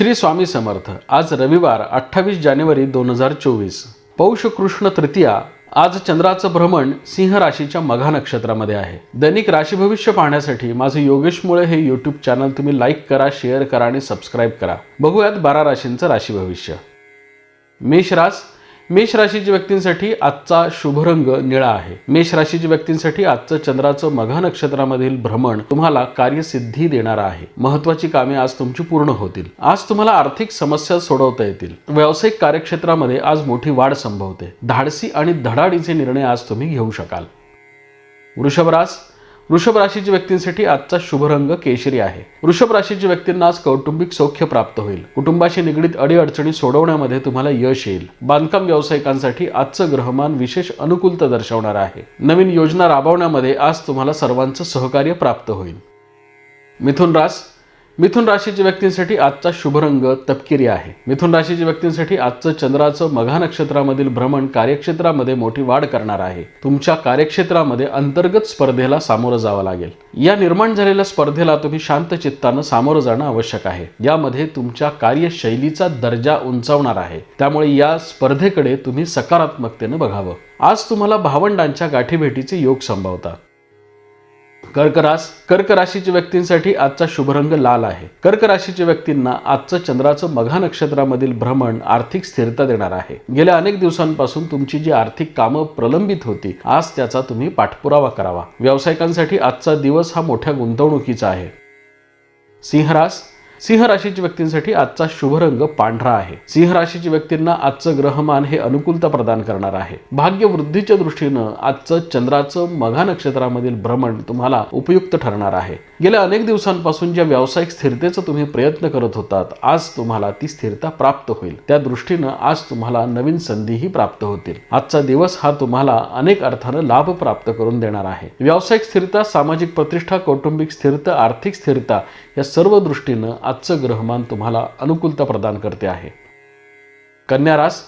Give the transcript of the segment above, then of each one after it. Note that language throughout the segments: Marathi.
श्री स्वामी समर्थ आज रविवार अठ्ठावीस जानेवारी दोन हजार चोवीस. पौष कृष्ण तृतीया आज चंद्राचं भ्रमण सिंह राशीच्या मघा नक्षत्रामध्ये आहे. दैनिक राशी भविष्य पाहण्यासाठी माझं योगेश मुळे हे यूट्यूब चॅनल तुम्ही लाईक करा शेअर करा आणि सबस्क्राईब करा. बघूयात बारा राशींचं राशी भविष्य. मेष रास मेष राशीच्या व्यक्तींसाठी आजचा शुभ रंग निळा आहे. मेष राशीच्या व्यक्तींसाठी आजचं चंद्राचं मघा नक्षत्रामधील भ्रमण तुम्हाला कार्यसिद्धी देणार आहे. महत्वाची कामे आज तुमची पूर्ण होतील. आज तुम्हाला आर्थिक समस्या सोडवता येतील. व्यावसायिक कार्यक्षेत्रामध्ये आज मोठी वाढ संभवते. धाडसी आणि धडाडीचे निर्णय आज तुम्ही घेऊ शकाल. वृषभरास वृषभ राशीच्या व्यक्तींसाठी आजचा शुभ रंग केशरी आहे. वृषभ राशीच्या व्यक्तींना आज कौटुंबिक सौख्य प्राप्त होईल. कुटुंबाशी निगडीत अडीअडचणी सोडवण्यामध्ये तुम्हाला यश येईल. बांधकाम व्यावसायिकांसाठी आजचं ग्रहमान विशेष अनुकूलता दर्शवणार आहे. नवीन योजना राबवण्यामध्ये आज तुम्हाला सर्वांचं सहकार्य प्राप्त होईल. मिथुन रास मिथुन राशीच्या व्यक्तींसाठी आजचा शुभ रंग तपकिरी आहे. मिथुन राशीच्या व्यक्तींसाठी आजचं चंद्राचं मघा नक्षत्रामधील भ्रमण कार्यक्षेत्रामध्ये मोठी वाढ करणार आहे. तुमच्या कार्यक्षेत्रामध्ये अंतर्गत स्पर्धेला सामोरं जावं लागेल. या निर्माण झालेल्या स्पर्धेला तुम्ही शांत चित्तानं सामोरं जाणं आवश्यक आहे. यामध्ये तुमच्या कार्यशैलीचा दर्जा उंचावणार आहे. त्यामुळे या स्पर्धेकडे तुम्ही सकारात्मकतेनं बघावं. आज तुम्हाला भावंडांच्या गाठीभेटीचे योग संभवतात. कर्करास कर्क राशीच्या व्यक्तींसाठी आजचा शुभरंग लाल आहे. कर्क राशीच्या व्यक्तींना आजचं चंद्राचं मघा नक्षत्रामधील भ्रमण आर्थिक स्थिरता देणार आहे. गेल्या अनेक दिवसांपासून तुमची जी आर्थिक कामं प्रलंबित होती आज त्याचा तुम्ही पाठपुरावा करावा. व्यावसायिकांसाठी आजचा दिवस हा मोठ्या गुंतवणुकीचा आहे. सिंहरास सिंह राशीच्या व्यक्तींसाठी आजचा शुभ रंग पांढरा आहे. सिंह राशीच्या व्यक्तींना आजचं ग्रहमान हे अनुकूलता प्रदान करणार आहे. भाग्य वृद्धीच्या दृष्टीनं आजचं चंद्राचं मघा नक्षत्रामधील भ्रमण तुम्हाला उपयुक्त ठरणार आहे. गेल्या अनेक दिवसांपासून ज्या व्यावसायिक स्थिरतेचा तुम्ही प्रयत्न करत होतात आज तुम्हाला ती स्थिरता प्राप्त होईल. त्या दृष्टीनं आज तुम्हाला नवीन संधीही प्राप्त होतील. आजचा दिवस हा तुम्हाला अनेक अर्थानं लाभ प्राप्त करून देणार आहे. व्यावसायिक स्थिरता सामाजिक प्रतिष्ठा कौटुंबिक स्थिरता आर्थिक स्थिरता या सर्व दृष्टीनं आजचं ग्रहमान तुम्हाला अनुकूलता प्रदान करते आहे. कन्या रास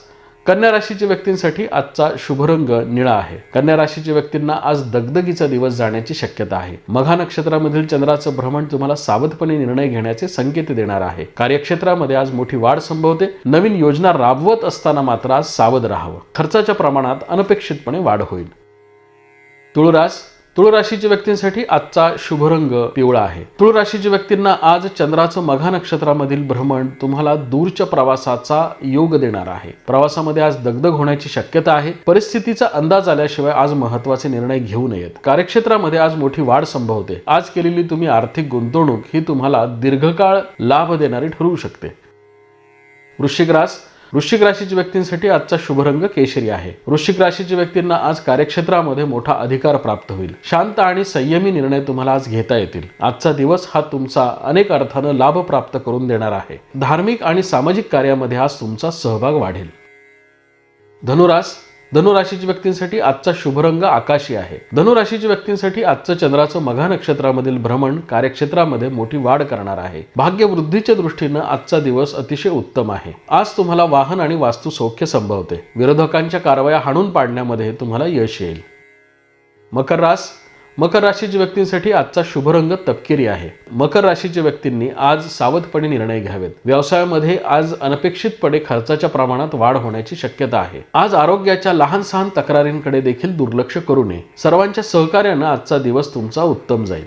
कन्या राशीच्या व्यक्तींसाठी आजचा शुभ रंग निळा आहे. कन्या राशीच्या व्यक्तींना आज दगदगीचा दिवस जाण्याची शक्यता आहे. मघा नक्षत्रामधील चंद्राचं भ्रमण तुम्हाला सावधपणे निर्णय घेण्याचे संकेत देणार आहे. कार्यक्षेत्रामध्ये आज मोठी वाढ संभवते. नवीन योजना राबवत असताना मात्र आज सावध राहावं. खर्चाच्या प्रमाणात अनपेक्षितपणे वाढ होईल. तुळरास तुळ राशीच्या व्यक्तींसाठी आजचा शुभ रंग पिवळा आहे. तुळ राशीच्या व्यक्तींना आज चंद्राचं मघा नक्षत्रामधील भ्रमण तुम्हाला दूरच्या प्रवासाचा योग देणार आहे. प्रवासामध्ये आज दगदग होण्याची शक्यता आहे. परिस्थितीचा अंदाज आल्याशिवाय आज महत्त्वाचे निर्णय घेऊ नयेत. कार्यक्षेत्रामध्ये आज मोठी वाढ संभवते. आज केलेली तुम्ही आर्थिक गुंतवणूक ही तुम्हाला दीर्घकाळ लाभ देणारी ठरू शकते. वृश्चिक रास वृश्चिक राशीच्या व्यक्तींसाठी आजचा शुभरंग केशरी आहे. वृश्चिक राशीच्या व्यक्तींना आज कार्यक्षेत्रामध्ये मोठा अधिकार प्राप्त होईल. शांत आणि संयमी निर्णय तुम्हाला आज घेता येतील. आजचा दिवस हा तुमचा अनेक अर्थानं लाभ प्राप्त करून देणार आहे. धार्मिक आणि सामाजिक कार्यामध्ये आज तुमचा सहभाग वाढेल. धनुरास धनुराशीच्या व्यक्तींसाठी आजचा शुभरंग आकाशी आहे. धनुराशीच्या व्यक्तींसाठी आजचं चंद्राचं मघा नक्षत्रामधील भ्रमण कार्यक्षेत्रामध्ये मोठी वाढ करणार आहे. भाग्य वृद्धीच्या दृष्टीनं आजचा दिवस अतिशय उत्तम आहे. आज तुम्हाला वाहन आणि वास्तू सौख्य संभवते. विरोधकांच्या कारवाया हाणून पाडण्यामध्ये तुम्हाला यश येईल. मकर रास मकर राशीच्या व्यक्तींसाठी आजचा शुभ रंग तपकिरी आहे. मकर राशीच्या व्यक्तींनी आज सावधपणे निर्णय घ्यावेत. व्यवसायामध्ये आज अनपेक्षितपणे खर्चाच्या प्रमाणात वाढ होण्याची शक्यता आहे. आज आरोग्याच्या लहान सहान तक्रारींकडे देखील दुर्लक्ष करू नये. सर्वांच्या सहकार्यानं आजचा दिवस तुमचा उत्तम जाईल.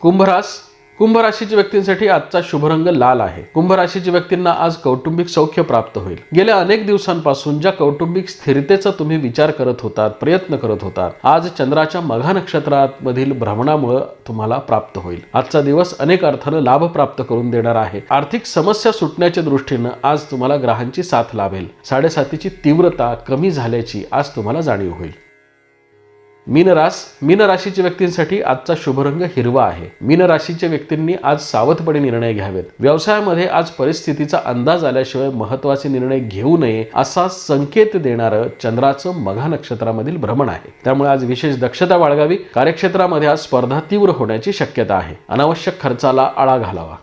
कुंभरास कुंभ राशीच्या व्यक्तींसाठी आजचा शुभरंग लाल आहे. कुंभ राशीच्या व्यक्तींना आज कौटुंबिक सौख्य प्राप्त होईल. गेल्या अनेक दिवसांपासून ज्या कौटुंबिक स्थिरतेचा तुम्ही विचार करत होतात प्रयत्न करत होतात आज चंद्राच्या मघा नक्षत्रामधील भ्रमणामुळे तुम्हाला प्राप्त होईल. आजचा दिवस अनेक अर्थानं लाभ प्राप्त करून देणार आहे. आर्थिक समस्या सुटण्याच्या दृष्टीनं आज तुम्हाला ग्रहांची साथ लाभेल. साडेसातीची तीव्रता कमी झाल्याची आज तुम्हाला जाणीव होईल. मीनरास मीन राशीच्या व्यक्तींसाठी आजचा शुभरंग हिरवा आहे. मीन राशीच्या व्यक्तींनी आज सावधपणे निर्णय घ्यावेत. व्यवसायामध्ये आज परिस्थितीचा अंदाज आल्याशिवाय महत्त्वाचे निर्णय घेऊ नये असा संकेत देणारं चंद्राचं मघा नक्षत्रामधील भ्रमण आहे. त्यामुळे आज विशेष दक्षता बाळगावी. कार्यक्षेत्रामध्ये आज स्पर्धा तीव्र होण्याची शक्यता आहे. अनावश्यक खर्चाला आळा घालावा.